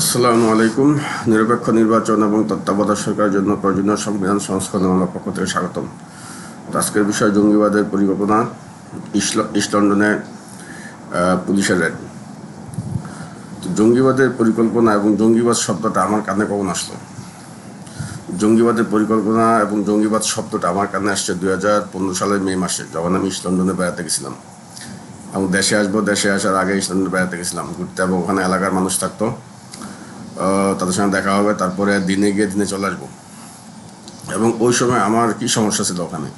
আসসালামু আলাইকুম। নিরপেক্ষ নির্বাচন এবং তত্ত্বাবধায়ক সরকারের জন্য প্রয়োজনীয় সংবিধান, সংস্করণ আমার পক্ষ থেকে স্বাগতম। আজকের বিষয় জঙ্গিবাদের পরিকল্পনা, ইস্ট লন্ডনে পুলিশের রেড জঙ্গিবাদের পরিকল্পনা এবং জঙ্গিবাদ শব্দটা আমার কানে কখন আসলো? জঙ্গিবাদের পরিকল্পনা এবং জঙ্গিবাদ শব্দটা আমার কানে আসছে দুই হাজার পনেরো সালের মে মাসে, যখন আমি ইস্ট লন্ডনে বেড়াতে গেছিলাম। এবং দেশে আসব, দেশে আসার আগে ইস্ট লন্ডনে বেড়াতে গেছিলাম। ঘুরতে এবং ওখানে এলাকার মানুষ থাকতো। তাদের সঙ্গে দেখা হবে, তারপরে দিনে গিয়ে দিনে চলে আসব। এবং ওই সময় আমার কি সমস্যা ছিল ওখানে?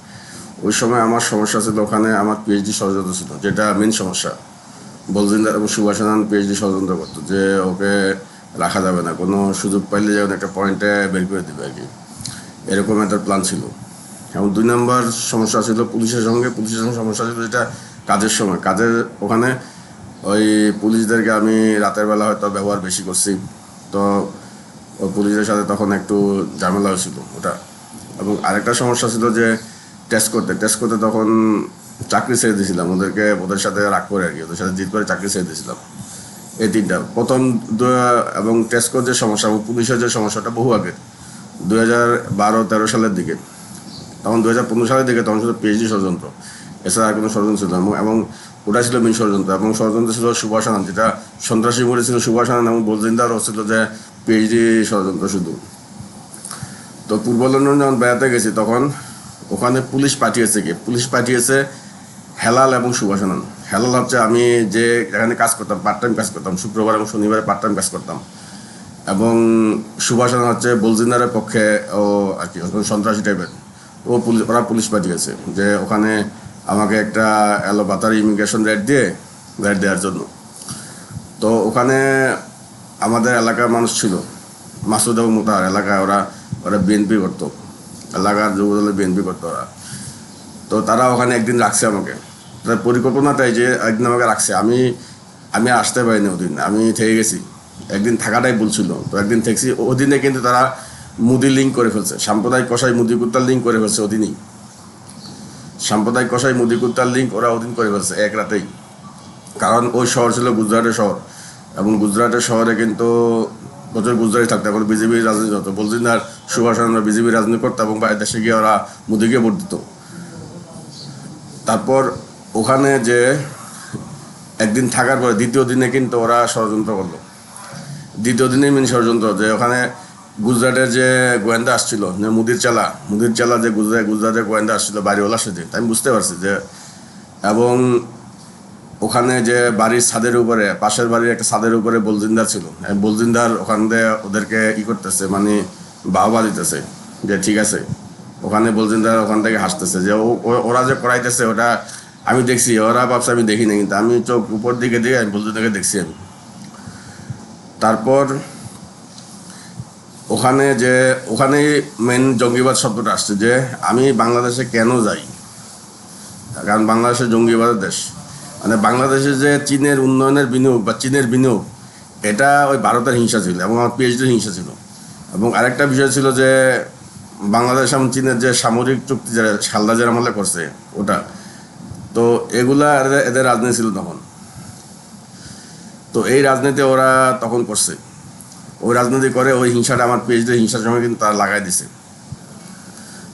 ওই সময় আমার সমস্যা ছিল ওখানে আমার পিএইচডি ষড়যন্ত্র ছিল, যেটা মেন সমস্যা। বলজিন্দার এবং সুভাষানন্দ পিএইচডি ষড়যন্ত্র করতো, যে ওকে রাখা যাবে না, কোনো সুযোগ পাইলে যেমন একটা পয়েন্টে বের করে দেবে আর কি। এরকম একটা প্ল্যান ছিল। এবং দুই নম্বর সমস্যা ছিল পুলিশের সঙ্গে পুলিশের সঙ্গে সমস্যা ছিল যেটা কাজের সময়। কাজের ওখানে ওই পুলিশদেরকে আমি রাতের বেলা হয়তো ব্যবহার বেশি করছি। তো পুলিশের সাথে তখন একটু ঝামেলা হয়েছিল ওটা। এবং আরেকটা সমস্যা ছিল যে টেস্ট করতে টেস্ট করতে তখন চাকরি ছেড়ে দিয়েছিলাম। ওদেরকে, ওদের সাথে রাগ করে আর কি, ওদের সাথে জিত করে চাকরি ছেড়ে দিয়েছিলাম। এই তিনটা। প্রথম দু- এবং টেস্ট যে সমস্যা এবং পুলিশের যে সমস্যাটা বহু আগে, দুই হাজার বারো তেরো সালের দিকে। তখন দু হাজার পনেরো সালের দিকে তখন ছিল পিএইচডি ষড়যন্ত্র। এছাড়া কোনো ষড়যন্ত্র ছিল না। এবং- ওটা ছিল মেন ষড়যন্ত্র। এবং ষড়যন্ত্র ছিল সুভাষ আনন্দ। যেটা সন্ত্রাসী মরে ছিল সুভাষ আনন্দ এবং বলজিন্দারও ছিল যে পিএইচডি ষড়যন্ত্র শুধু। তো পূর্ব লন্ডন যখন বেড়াতে গেছি তখন ওখানে পুলিশ পাঠিয়েছে কি? পুলিশ পাঠিয়েছে হেলাল এবং সুভাষানন্দ হেলাল হচ্ছে আমি যে এখানে কাজ করতাম পার্ট টাইম কাজ করতাম, শুক্রবার এবং শনিবারে পার্ট টাইম কাজ করতাম। এবং সুভাষানন্দ হচ্ছে বলজিন্দারের পক্ষে ও আর কি, সন্ত্রাসী টাইপের ও পুলিশ ওরা পুলিশ পাঠিয়েছে যে ওখানে আমাকে একটা এলো বাতারি ইমিগ্রেশন রেড দিয়ে, রেড দেওয়ার জন্য। তো ওখানে আমাদের এলাকার মানুষ ছিল, মাসুদ এবং মোতাহার এলাকায় ওরা ওরা বিএনপি করতো। এলাকার যুবদলে বিএনপি করতো ওরা। তো তারা ওখানে একদিন রাখছে আমাকে। তার পরিকল্পনাটাই যে একদিন আমাকে রাখছে। আমি আমি আসতে পারিনি ওদিন, আমি থেকে গেছি। একদিন থাকাটাই বলছিল তো একদিন থেকেছি। ওদিনে কিন্তু তারা মুদি লিঙ্ক করে ফেলছে। সাম্প্রদায়িক কষাই মুদি কুত্তার লিঙ্ক করে ফেলছে ওদিনই। সাম্প্রদায়িক কষাই মুদি কুত্তার লিঙ্ক ওরা অধীন করে ফেলছে, এক রাতেই। কারণ ওই শহর ছিল গুজরাটের শহর। এবং গুজরাটের শহরে কিন্তু প্রচুর গুজরাটি থাকতো। এখন বিজেপির রাজনীতি হতো বলছেন আর সুভাষানন্দ বিজেপির রাজনীতি করতো এবং বাইরের দেশে গিয়ে ওরা মোদিকে ভোট দিত। তারপর ওখানে যে একদিন থাকার পরে দ্বিতীয় দিনে কিন্তু ওরা ষড়যন্ত্র করল। দ্বিতীয় দিনে মেন ষড়যন্ত্র যে ওখানে গুজরাটের যে গোয়েন্দা আসছিল, যে মুদির চালা মুদির চালা যে গুজরাট গুজরাটের গোয়েন্দা আসছিল বাড়িওয়ালার সাথে আমি বুঝতে পারছি যে, এবং ওখানে যে বাড়ির ছাদের উপরে, পাশের বাড়ির একটা ছাদের উপরে বলজিন্দার ছিল। বলজিন্দার ওখান দিয়ে ওদেরকে ই করতেছে মানে বাহবা দিতেছে, যে ঠিক আছে। ওখানে বলজিন্দার ওখান থেকে হাসতেছে, যে ওরা যে করাইতেছে, ওটা আমি দেখছি, ওরা ভাবছে আমি দেখি না কিন্তু আমি চোখ উপর দিকে দিয়ে আমি বলজিন্দাকে দেখছি আমি। তারপর ওখানে যে ওখানে মেন জঙ্গিবাদ শব্দটা আসছে যে, আমি বাংলাদেশে কেন যাই? কারণ বাংলাদেশে জঙ্গিবাদের দেশ। মানে বাংলাদেশে যে চীনের উন্নয়নের বিনিয়োগ বা চীনের বিনিয়োগ, এটা ওই ভারতের হিংসা ছিল এবং আমার পিএইচডির হিংসা ছিল। এবং আরেকটা বিষয় ছিল যে, বাংলাদেশ এবং চীনের যে সামরিক চুক্তি যারা সালদাজের আমলে করছে, ওটা, তো এগুলা এদের রাজনীতি ছিল তখন। তো এই রাজনীতি ওরা তখন করছে। ওই রাজনীতি করে, ওই হিংসাটা আমার পিএইচডি হিংসার সময় কিন্তু তারা লাগাই দিছে।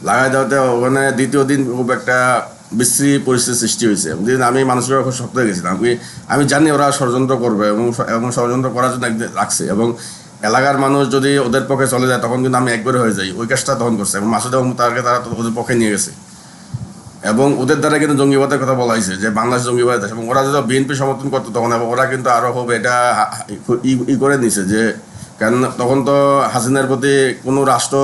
লাগাই দেওয়াতে ওখানে দ্বিতীয় দিন খুব একটা বিশ্রী পরিস্থিতির সৃষ্টি হয়েছে। দিন আমি মানুষের খুব শক্ত হয়ে গেছিলাম আমি জানি ওরা ষড়যন্ত্র করবে এবং এবং ষড়যন্ত্র করার জন্য একদিন রাখছে এবং এলাকার মানুষ যদি ওদের পক্ষে চলে যায় তখন কিন্তু আমি একবারে হয়ে যাই। ওই কাজটা তখন করছে এবং মাসুদ এবং তারকে তারা ওদের পক্ষে নিয়ে গেছে। এবং ওদের দ্বারা কিন্তু জঙ্গিবাদের কথা বলা হয়েছে যে বাংলাদেশ জঙ্গিবাদ এবং ওরা যদি বিএনপি সমর্থন করতো তখন, এবং ওরা কিন্তু আরও খুব এটা ই করে নিছে যে কারণ তখন তো হাসিনার প্রতি কোনো রাষ্ট্র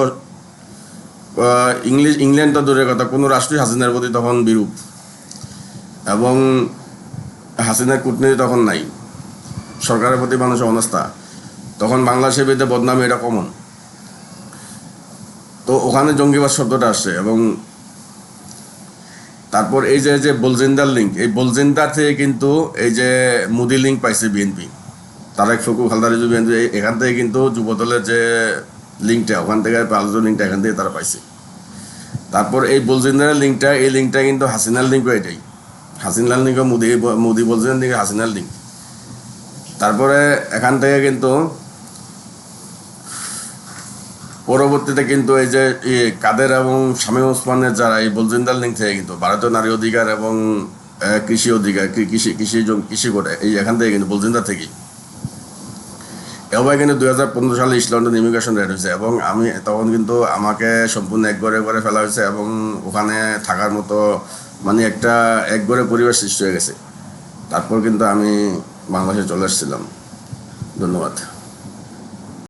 ইংলিশ, ইংল্যান্ড তো দূরের কথা, কোনো রাষ্ট্রই হাসিনার প্রতি তখন বিরূপ। এবং হাসিনার কূটনীতি তখন নাই। সরকারের প্রতি মানুষের অনাস্থা। তখন বাংলাদেশের বিরুদ্ধে বদনামি এটা কমন তো ওখানে জঙ্গিবাদ শব্দটা আসছে এবং তারপর এই যে যে বলজিন্দার লিঙ্ক এই বলজিন্দার থেকে কিন্তু এই যে মুদি লিঙ্ক পাইছে বিএনপি তারেক ফকু, হালদারি বিএনপি এখান থেকে কিন্তু যুবদলের যে লিঙ্কটা, ওখান থেকে আলোচনা লিঙ্কটা এখান থেকে তারা পাইছে। তারপর এই বলজিন্দারের লিঙ্কটা, এই লিঙ্কটা কিন্তু হাসিনার লিঙ্কও এটাই। হাসিনার লিঙ্ক, মোদি মোদি বলছিলেন দিকে হাসিনার লিঙ্ক। তারপরে এখান থেকে কিন্তু পরবর্তীতে কিন্তু এই যে কাদের এবং শামীম ওসমানের যারা এই বলজিন্দাল লিঙ্ক থেকে কিন্তু ভারতীয় নারী অধিকার এবং কৃষি অধিকার, কৃষি কৃষি কৃষি করে এই এখান থেকে কিন্তু বলজিন্দা থেকে এবার কিন্তু দুই হাজার পনেরো সালে ইস্ট লন্ডন ইমিগ্রেশন রেড হয়েছে এবং আমি তখন কিন্তু আমাকে সম্পূর্ণ একবার ঘরে ফেলা হয়েছে এবং ওখানে থাকার মতো মানে একটা একবারে পরিবেশ সৃষ্টি হয়ে গেছে। তারপর কিন্তু আমি বাংলাদেশে চলে এসেছিলাম ধন্যবাদ।